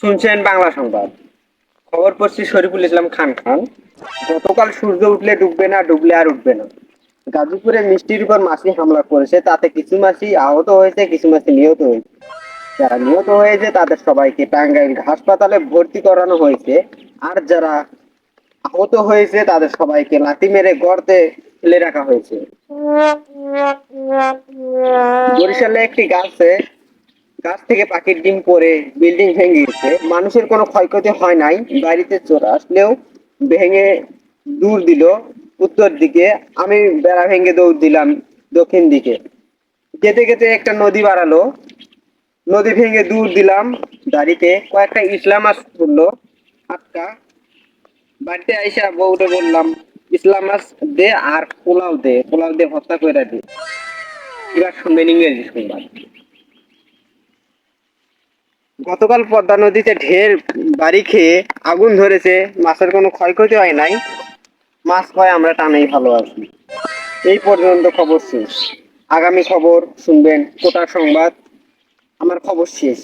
শুনছেন বাংলা সংবাদ। খবর পড়ছি শরীফুল ইসলাম খান খান। গতকাল সূর্য উঠলে ডুববে না, ডুবলে আর উঠবে না। গাজীপুরে মিষ্টির উপর মাছি হামলা করেছে, তাতে কিছু মাছি আহত হয়েছে, কিছু মাছি নিহত হয়েছে। যারা নিহত হয়েছে, তাদের সবাইকে টাঙ্গাইল হাসপাতালে ভর্তি করানো হয়েছে। আর যারা আহত হয়েছে, তাদের সবাইকে লাথি মেরে গর্তে ফেলে রাখা হয়েছে। বরিশালে একটি গাছে গাছ থেকে পাখির ডিম পরে বিল্ডিং ভেঙে গেছে। মানুষের কোনো ক্ষয়ক্ষতি হয় নাই। বাড়িতে চোর আসলেও ভেঙে দূর দিল। উত্তর দিকে আমি বেড়া ভেঙে দৌড় দিলাম দক্ষিণ দিকে। যেতে যেতে একটা নদী বাড়ালো। নদী ভেঙে দূর দিলাম বাড়িতে। কয়েকটা ইসলাম মাছ পড়ল। আটকা বাড়িতে আইসা বউরে বললাম, ইসলাম মাছ দে আর পোলাও দে। পোলাও দে ভর্তা করে দে। এবার শুনবেন ইংরেজি সংবাদ গতকাল পদ্মা নদীতে ঢের বাড়ি খেয়ে আগুন ধরেছে, মাছের কোনো ক্ষয়ক্ষতি হয় নাই। মাছ খায় আমরা টানেই ভালো আছি। এই পর্যন্ত খবর শেষ। আগামী খবর শুনবেন কোটা সংবাদ। আমার খবর শেষ।